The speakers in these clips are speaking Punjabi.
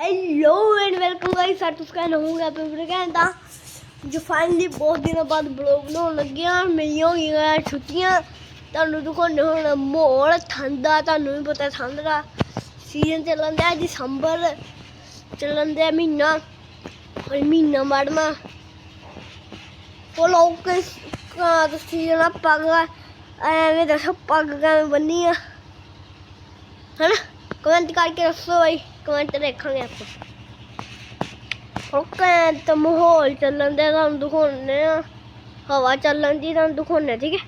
Hello and welcome guys sir ਤੁਸਕਾ ਨਹੂੰਗਾ ਪੇਪਰ ਕਹਿੰਦਾ ਜੋ ਫਾਈਨਲੀ ਬਹੁਤ ਦਿਨਾਂ ਬਾਅਦ ਬਲੌਗ ਬਣਾਉਣ ਲੱਗਿਆ ਮੇਰੀਆਂ ਹੋ ਗਈਆਂ ਛੁੱਟੀਆਂ। ਤੁਹਾਨੂੰ ਦਿਖਾਉਣੇ ਹੁਣ ਮੋੜ ਠੰਡਾ ਤੁਹਾਨੂੰ ਵੀ ਪਤਾ ਠੰਡ ਦਾ ਸੀਜ਼ਨ ਚੱਲਣ ਦਾ ਦਸੰਬਰ ਚੱਲਣ ਦਾ ਮਹੀਨਾ। ਔਰ ਮਹੀਨਾ ਮੜਨਾ ਉਹ ਲੋਕ ਕਾ ਤੁਸੀਂ ਜਣਾ ਪੱਗ ਐਵੇਂ ਦੱਸੋ ਪੱਗ ਕਿਵੇਂ ਬੰਨੀ ਆ। ਹਨਾ? ਕਮੈਂਟ ਕਰਕੇ ਦੱਸੋ ਬਾਈ। ਕਮੈਂਟ ਦੇਖਾਂਗੇ ਆਪਾਂ। ਓਕੇ, ਤਾਂ ਮਾਹੌਲ ਚੱਲਣ ਦੇ ਤੁਹਾਨੂੰ ਦਿਖਾਉਣੇ ਆ ਹਵਾ ਚੱਲਣ ਦੀ, ਤੁਹਾਨੂੰ ਦਿਖਾਉਣੇ ਠੀਕ ਹੈ?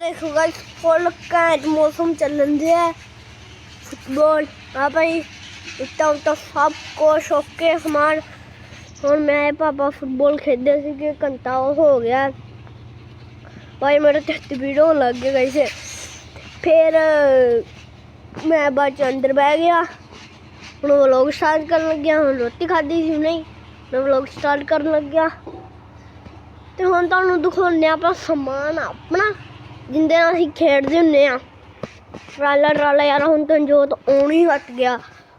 ਦੇਖੋ ਗਾਇਸ ਫੁੱਲ ਘੈਂਟ ਮੌਸਮ ਚੱਲਣ ਦੇ ਹੈ। ਫੁੱਟਬਾਲ ਆ ਭਾਈ ਇੱਤਾ ਉੱਤਾ ਸਭ ਕੁਛ ਓਕੇ ਸਮਾਨ। ਹੁਣ ਮੈਂ ਪਾਪਾ ਫੁੱਟਬਾਲ ਖੇਡਦੇ ਸੀਗੇ, ਘੰਟਾ ਉਹ ਹੋ ਗਿਆ। ਭਾਈ, ਮੇਰੇ ਤੇ ਵੀਡੀਓ ਹੋਣ ਲੱਗ ਗਈ ਗਈ ਫਿਰ ਮੈਂ ਬਾਅਦ ਅੰਦਰ ਬਹਿ ਗਿਆ। ਹੁਣ ਵਲੋਗ ਸਟਾਰਟ ਕਰਨ ਲੱਗਿਆ, ਹੁਣ ਰੋਟੀ ਖਾਧੀ ਸੀ ਨਹੀਂ ਮੈਂ ਵਲੋਗ ਸਟਾਰਟ ਕਰਨ ਲੱਗਿਆ। ਤੇ ਹੁਣ ਤੁਹਾਨੂੰ ਦਿਖਾਉਂਦੇ ਹਾਂ ਆਪਾਂ ਸਮਾਨ ਆਪਣਾ, ਜਿੰਦੇ ਨਾਲ ਅਸੀਂ ਖੇਡਦੇ ਹੁੰਨੇ ਆ ਟਰਾਲਾ ਟਰਾਲਾ ਯਾਰ, ਹੁਣ ਤਾਂ ਜੋਤ ਆਉਣ ਹੀ ਹਟ ਗਿਆ।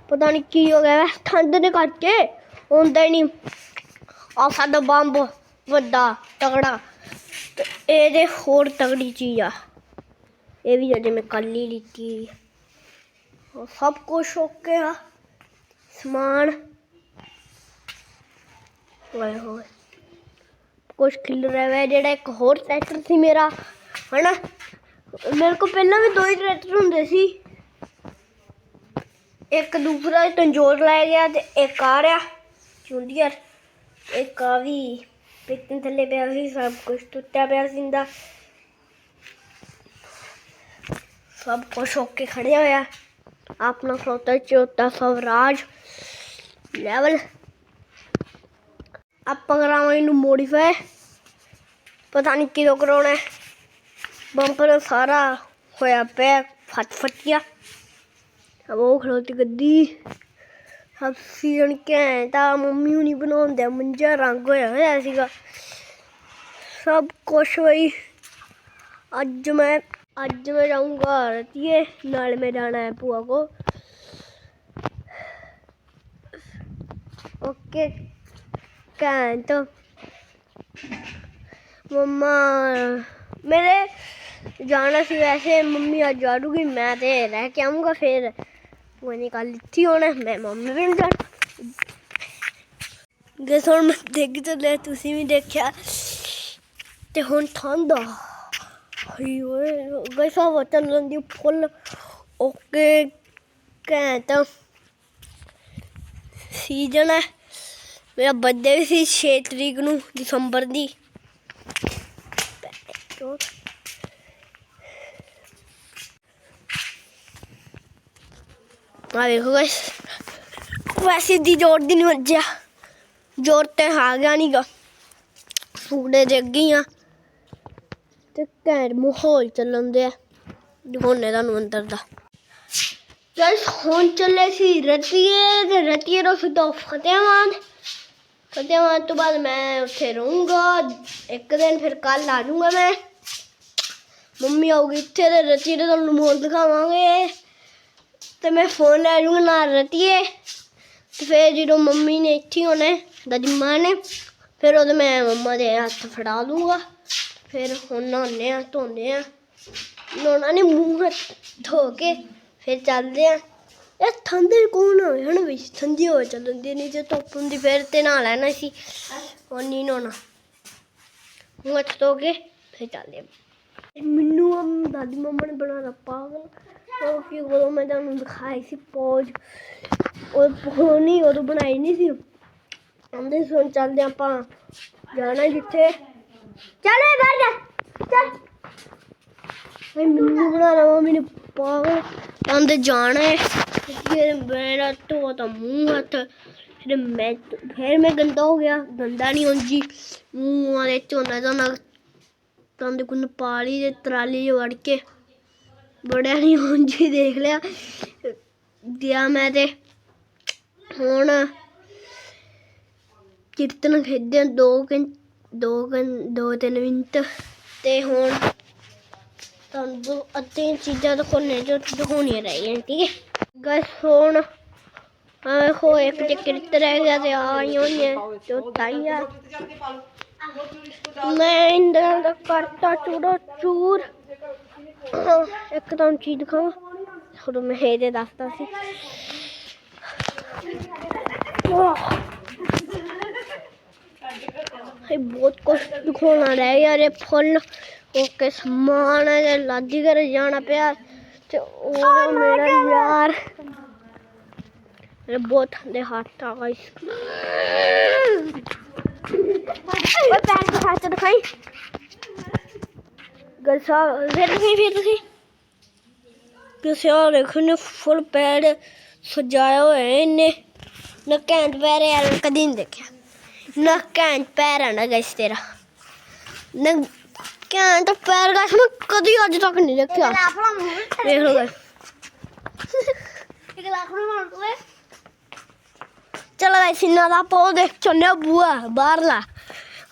ਪਤਾ ਨਹੀਂ ਕੀ ਹੋ ਗਿਆ ਠੰਡ ਦੇ ਕਰਕੇ ਹੁੰਦਾ ਹੀ ਨਹੀਂ ਆ ਸਾਡਾ ਬੰਬ ਵੱਡਾ ਤਗੜਾ ਤੇ ਇਹਦੇ ਹੋਰ ਤਗੜੀ ਚੀਜ਼ ਆ। ਇਹ ਵੀ ਅਜੇ ਮੈਂ ਕੱਲ ਹੀ ਲਿੱਤੀ। ਸਭ ਕੁਛ ਓਕੇ ਆ। ਸਮਾਨ। ਵਾਏ ਹੋਏ। ਕੁਛ ਖਿਲ ਰਿਹਾ ਹੈ ਜਿਹੜਾ ਇੱਕ ਹੋਰ ਟਰੈਕਟਰ ਸੀ ਮੇਰਾ, ਹਨਾ? ਮੇਰੇ ਕੋਲ ਪਹਿਲਾਂ ਵੀ ਦੋ ਹੀ ਟਰੈਕਟਰ ਹੁੰਦੇ ਸੀ। ਇੱਕ ਦੂਸਰਾ ਤੰਜੋਰ ਲੈ ਗਿਆ ਤੇ ਇੱਕ ਆ ਰਿਹਾ। ਚੁੰਡੀਅਰ। ਇੱਕ ਆ ਵੀ ਪਿੱਤਨ ਥੱਲੇ ਪਿਆ ਸੀ, ਸਭ ਕੁਝ ਟੁੱਟਿਆ ਪਿਆ ਸੀ ਸਭ ਕੁਛ ਓਕੇ ਖੜਿਆ ਹੋਇਆ। ਆਪਣਾ ਸੋਤਾ ਚੌਥਾ ਸਵਰਾਜ ਲੈਵਲ ਆਪਾਂ ਕਰਾਵਾਂ ਇਹਨੂੰ ਮੋਡੀਫਾਈ ਪਤਾ ਨਹੀਂ ਕਿਦੋਂ ਕਰਾਉਣਾ ਬੰਪਰ ਸਾਰਾ ਹੋਇਆ ਪਿਆ ਫਟ ਫਟਿਆ। ਅਬ ਉਹ ਖਲੋਤੀ ਗੱਡੀ। ਸਭ ਸੀਜ਼ਨ ਘੈਂਟਾ ਮੰਮੀ ਹੁਣੀ ਬਣਾਉਂਦੇ ਆ, ਮੰਜਾ ਰੰਗ ਹੋਇਆ ਹੋਇਆ ਸੀਗਾ। ਸਭ ਕੁਛ ਬਈ ਅੱਜ ਮੈਂ ਅੱਜ ਮੈਂ ਜਾਊਂਗਾ ਰਤੀਏ ਨਾਲ ਮੈਂ ਜਾਣਾ ਹੈ ਭੂਆ ਕੋ ਓਕੇ ਘੈਂਟ ਮੰਮਾ, ਮੇਰੇ ਜਾਣਾ ਸੀ ਵੈਸੇ, ਮੰਮੀ ਅੱਜ ਜਾੜੂਗੀ ਮੈਂ ਤੇ ਰਹਿ ਕੇ ਆਉਂਗਾ ਫਿਰ। ਉਹ ਨਹੀਂ ਕੱਲ ਇੱਥੇ ਹੋਣਾ, ਮੈਂ ਮੰਮੀ ਵੀ ਨਹੀਂ ਜਾਣਾ। ਗੈਸ ਹੁਣ ਮੈਂ ਦੇਖ ਤੇ ਲੈ ਤੁਸੀਂ ਵੀ ਦੇਖਿਆ, ਤੇ ਹੁਣ ਠੰਡ ਆ ਹਾਈ ਓਏ ਫੁੱਲ ਓਕੇ ਘੈਂਟ ਸੀਜ਼ਨ ਹੈ, ਮੇਰਾ ਬਰਥਡੇ ਵੀ ਸੀ 6 ਤਰੀਕ ਨੂੰ, ਦਸੰਬਰ ਦੀ। ਆ ਵੇਖੋ ਗਾਇਸ ਵੈਸੇ ਦੀ ਜੋਰ ਦੀ ਨਹੀਂ ਵੱਜਿਆ। ਜੋਰ ਤੇ ਆ ਗਿਆ ਨਹੀਂਗਾ ਸੂੜੇ ਦੇ ਅੱਗੇ ਆ। ਤੇ ਘੈਂਟ ਮਾਹੌਲ ਚੱਲਣ ਦੇ ਆ ਦਿਖਾਉਣੇ ਤੁਹਾਨੂੰ ਅੰਦਰ ਦਾ। ਗਾਇਸ ਹੁਣ ਚੱਲੇ ਸੀ ਰਤੀਏ ਤੇ ਰਤੀਏ ਤੋਂ ਸਿੱਧਾ ਫਤਿਆਬਾਦ ਫਤਿਆਬਾਦ ਤੋਂ ਬਾਅਦ ਮੈਂ ਉੱਥੇ ਰਹੂੰਗਾ। ਇੱਕ ਦਿਨ ਫਿਰ ਕੱਲ ਆ ਜਾਊਂਗਾ ਮੈਂ। ਮੰਮੀ ਆਊਗੀ ਇੱਥੇ ਤੇ ਰਤੀਏ ਦਾ ਤੁਹਾਨੂੰ ਮਾਹੌਲ ਦਿਖਾਵਾਂਗੇ। ਤੇ ਮੈਂ ਫੋਨ ਲੈ ਜਾਊਂਗਾ ਨਾਲ ਰਤੀਏ। ਤੇ ਫਿਰ ਜਦੋਂ ਮੰਮੀ ਨੇ ਇੱਥੇ ਹੋਣਾ, ਦਾਦੀ ਮਾਂ ਨੇ, ਫਿਰ ਉਹਦੇ ਮੈਂ ਮੰਮਾ ਦੇ ਹੱਥ ਫੜਾ ਦੂੰਗਾ। ਫਿਰ ਹੁਣ ਨਹਾਉਂਦੇ ਆ ਧੋਨੇ ਆ ਨਹਾਉਣਾ ਨਹੀਂ ਮੂੰਹ ਹੱਥ ਧੋ ਕੇ ਫਿਰ ਚੱਲਦੇ ਆ ਇਹ ਠੰਡੇ ਕੋਣ ਹੋਵੇ ਹਣ ਵੀ ਠੰਡੀ ਹੋ ਚੱਲਦੀ ਨਹੀਂ ਜੇ ਧੁੱਪ ਹੁੰਦੀ ਫਿਰ ਤੇ ਨਹਾ ਲੈਣਾ ਸੀ। ਹੁਣ ਨਹੀਂ ਨਹਾਉਣਾ। ਮੂੰਹ ਹੱਥ ਧੋ ਕੇ ਫਿਰ ਚੱਲਦੇ ਆ ਮੈਨੂੰ ਅਮ ਦਾਦੀ ਮੰਮਾ ਨੇ ਬਣਾਇਆ ਪਾਗਲ। ਉਹ ਕਿ ਉਹ ਮੈਂ ਤੁਹਾਨੂੰ ਦਿਖਾਈ ਸੀ ਪੌਜ। ਉਹ ਪੋਣੀ ਉਹ ਬਣਾਈ ਨਹੀਂ ਸੀ। ਆਂਦੇ ਸੁਣ ਚੱਲਦੇ ਆਪਾਂ ਜਾਣਾ ਜਿੱਥੇ। ਚੱਲੇ ਬਾਹਰ ਜਾ ਚੱਲ ਮੈਂ ਮੈਨੂੰ ਬਣਾਣਾ ਮੰਮੀ ਨੇ ਪਾਗਲ ਆਂਦੇ ਜਾਣਾ ਹੈ ਫਿਰ ਮੇਰਾ ਧੋ ਤਾਂ ਮੂੰਹ ਹੱਥ ਫਿਰ ਮੈਂ ਫਿਰ ਮੈਂ ਗੰਦਾ ਹੋ ਗਿਆ ਗੰਦਾ ਨਹੀਂ ਹੁੰਜੀ ਮੂੰਹ ਵਾਲੇ ਝੋਨਾ ਝੋਨਾ ਤਾਂ ਦੇ ਪਾਲੀ ਦੇ ਤਰਾਲੀ 'ਚ ਵੜ ਕੇ ਬੜਿਆ ਨਹੀਂ ਹੁੰਜੀ ਦੇਖ ਲਿਆ ਗਿਆ ਮੈਂ ਤੇ ਹੁਣ ਕੀਰਤਨ ਖੇਡਿਆ ਦੋ ਘੰਟੇ ਦੋ ਘੰ ਦੋ ਤਿੰਨ ਮਿੰਟ ਤੇ ਹੁਣ ਤੁਹਾਨੂੰ ਦੋ ਅੱਧੇ ਚੀਜ਼ਾਂ ਦਿਖਾਉਣੇ ਜੋ ਦਿਖਾਉਣੀਆਂ ਰਹਿ ਗਈਆਂ, ਠੀਕ ਹੈ? ਗਾਇਸ ਹੁਣ ਆ ਇੱਕ ਤੇ ਰਹਿ ਗਿਆ ਤੇ ਆਈਆਂ ਹੋਈਆਂ ਚੌਥਾ ਮੈਂ ਇੰਦਰ ਦਾ ਕਰਤਾ ਚੂੜਾ ਚੂਰ। ਇੱਕ ਤਾਂ ਚੀਜ਼ ਦਿਖਾਵਾਂ। ਹੁਣ ਮੈਂ ਇਹਦੇ ਦੱਸਦਾ ਸੀ। ਵਾਹ ਇਹ ਬਹੁਤ ਕੁਛ ਦਿਖਾਉਣਾ ਰਹਿ ਗਿਆ ਰੇ ਫੁੱਲ ਓਕੇ ਸਮਾਨ ਹੈ ਲਾਦੀ ਕਰ ਜਾਣਾ ਪਿਆ ਤੇ ਉਹ ਮੇਰਾ ਯਾਰ। ਮੇਰੇ ਬਹੁਤ ਠੰਡੇ ਹੱਥ ਆ ਗਾਇਸ ਓਏ ਪੈਰ ਦਿਖਾ ਤੇ ਦਿਖਾਈ। ਗਲਸਾ ਫਿਰ ਤੁਸੀਂ ਫਿਰ ਤੁਸੀਂ। ਕਿਸੇ ਹੋਰ ਦੇਖੋ ਨੇ ਫੁੱਲ ਪੈਰ ਸਜਾਇਆ ਹੋਇਆ ਇਹਨੇ। ਨਾ ਘੈਂਟ ਪੈਰ ਯਾਰ ਕਦੀ ਨਹੀਂ ਦੇਖਿਆ। ਨਾ ਘੈਂਟ ਪੈਰ ਆ ਨਾ ਗਾਇਸ ਤੇਰਾ ਨਾ ਘੈਂਟ ਪੈਰ ਗਾਇਸ ਮੈਂ ਕਦੀ ਅੱਜ ਤੱਕ ਨਹੀਂ ਦੇਖਿਆ ਦੇਖ ਲਓ guys। ਚਲੋ ਗਾਇਸ ਇਹਨਾਂ ਦਾ ਪੋ ਦੇਖ ਚੁੰਨੇ ਬੂਆ ਬਾਹਰਲਾ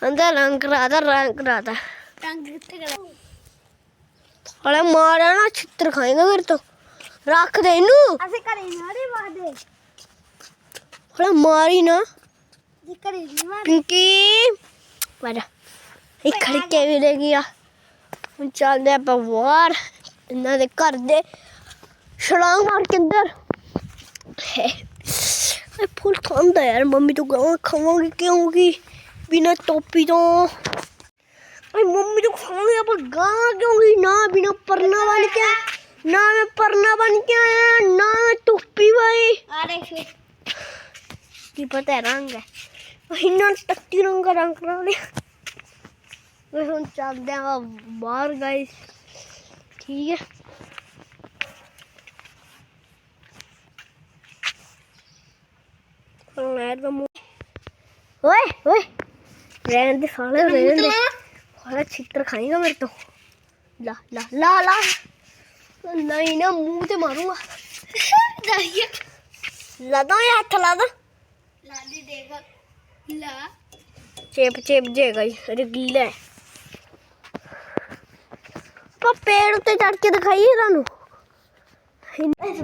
ਅੰਦਰ ਰੰਗ ਕਰਾਦਾ ਰੰਗ ਕਰਾਦਾ ਹਲੇ ਮਾਰਾ ਨਾ ਛਿੱਤਰ ਖਾਏਗਾ ਮੇਰੇ ਤੋਂ ਰੱਖ ਦੇ ਇਹਨੂੰ ਅਸੀਂ ਘਰੇ ਨਾਰੇ ਵਾਦੇ ਹਲੇ ਮਾਰੀ ਨਾ ਪਿੰਕੀ ਵਾਰਾ ਇਹ ਵੀ ਲੈ ਗਿਆ ਹੁਣ ਚੱਲਦੇ ਆਪਾਂ ਬਾਹਰ ਇਹਨਾਂ ਦੇ ਘਰ ਦੇ ਛਲਾਂਗ ਮਾਰ ਕੇ ਅੰਦਰ। ਇਹ ਫੁੱਲ ਖਾਂਦਾ ਯਾਰ ਮੰਮੀ ਤੋਂ ਗਾਂ ਖਾਵਾਂਗੇ ਕਿਉਂਕਿ ਬਿਨਾ ਟੋਪੀ ਤੋਂ। ਓਏ ਮੰਮੀ ਤੋਂ ਖਾਵਾਂਗੇ ਆਪਾਂ ਗਾਂ ਕਿਉਂਕਿ ਨਾ ਬਿਨਾ ਪਰਨਾ ਬਣ ਕੇ ਨਾ ਮੈਂ ਪਰਨਾ ਬਣ ਕੇ ਆਇਆ ਨਾ ਮੈਂ ਟੋਪੀ ਆ ਦੇਖ ਕੀ ਪਤਾ ਰੰਗ ਹੈ। ਇਹਨਾਂ ਟੱਟੀ ਰੰਗ ਰੰਗ ਕਰਾ ਲਿਆ ਮੈਂ ਹੁਣ ਚੱਲਦੇ ਆ ਬਾਹਰ ਗਾਇਸ ਠੀਕ ਹੈ। ਦਾ ਮੂੰਹ ਓਏ ਓਏ। ਰਹਿਣ ਦੇ ਸਾਲੇ ਰਹਿਣ ਦੇ। ਸਾਲਾ ਛਿੱਤਰ ਖਾਏਗਾ ਮੇਰੇ ਤੋਂ। ਲਾ ਲਾ ਲਾ ਲਾ। ਨਹੀਂ ਨਾ ਮੂੰਹ ਤੇ ਮਾਰੂੰਗਾ। ਲਾ ਦੋ ਇਹ ਹੱਥ ਲਾ ਦੋ। ਲਾਦੀ ਦੇਖ। ਲਾ। ਚੇਪ ਚੇਪ ਜੇਗਾ ਹੀ ਰਗੀਲਾ ਹੈ। ਪਾ ਪੇੜ ਉੱਤੇ ਚੜ ਕੇ ਦਿਖਾਈਏ ਤੁਹਾਨੂੰ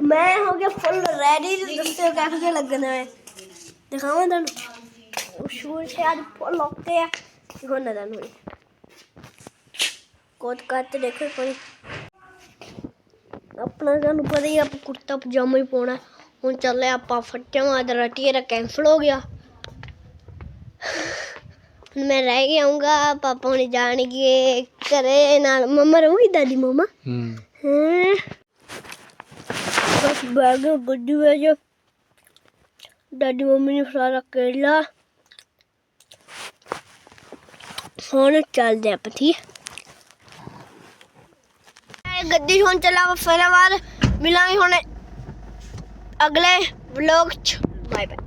ਮੈਂ ਹੋ ਗਿਆ ਫੁੱਲ ਰੈਡੀ ਤੇ ਦੱਸਿਓ ਕਿਹੋ ਜਿਹਾ ਲੱਗਣਾ ਹੈ। ਦਿਖਾਵਾਂ ਤੁਹਾਨੂੰ? ਉਹ ਸ਼ੂਰ ਸ਼ਾਇਦ ਫੁੱਲ ਉੱਤੇ ਆ। ਨਾ ਤੁਹਾਨੂੰ ਕੋਟ ਕੱਟ ਦੇਖੋ ਕੋਈ ਆਪਣਾ ਤੁਹਾਨੂੰ ਪਤਾ ਹੀ ਆ, ਆਪਾਂ ਕੁੜਤਾ ਪਜਾਮਾ ਹੀ ਪਾਉਣਾ। ਹੁਣ ਚੱਲੇ ਆਪਾਂ ਫੱਟਿਆਂ ਮਾਰ ਰਟੀਏ ਦਾ ਕੈਂਸਲ ਹੋ ਗਿਆ। ਮੈਂ ਰਹਿ ਕੇ ਆਉਂਗਾ ਪਾਪਾ ਹੁਣੇ ਜਾਣਗੇ ਘਰੇ ਨਾਲ ਮਮਾ ਰਹੂਗੀ ਦਾਦੀ ਮਮਾ? ਹੂੰ। ਹਾਂ? ਬਸ ਬੈਗ ਗੱਡੀ ਵਿੱਚ ਦਾਦੀ ਮੰਮੀ ਨੇ ਸਾਰਾ ਕੇਲਾ। ਹੁਣ ਚੱਲਦੇ ਆਪਾਂ ਠੀਕ ਗੱਡੀ ਹੁਣ ਚਲਾਵਾ ਫਿਰ ਬਾਅਦ ਮਿਲਾਂਗੇ ਹੁਣ ਅਗਲੇ ਵਲੌਗ ਚ। Bye bye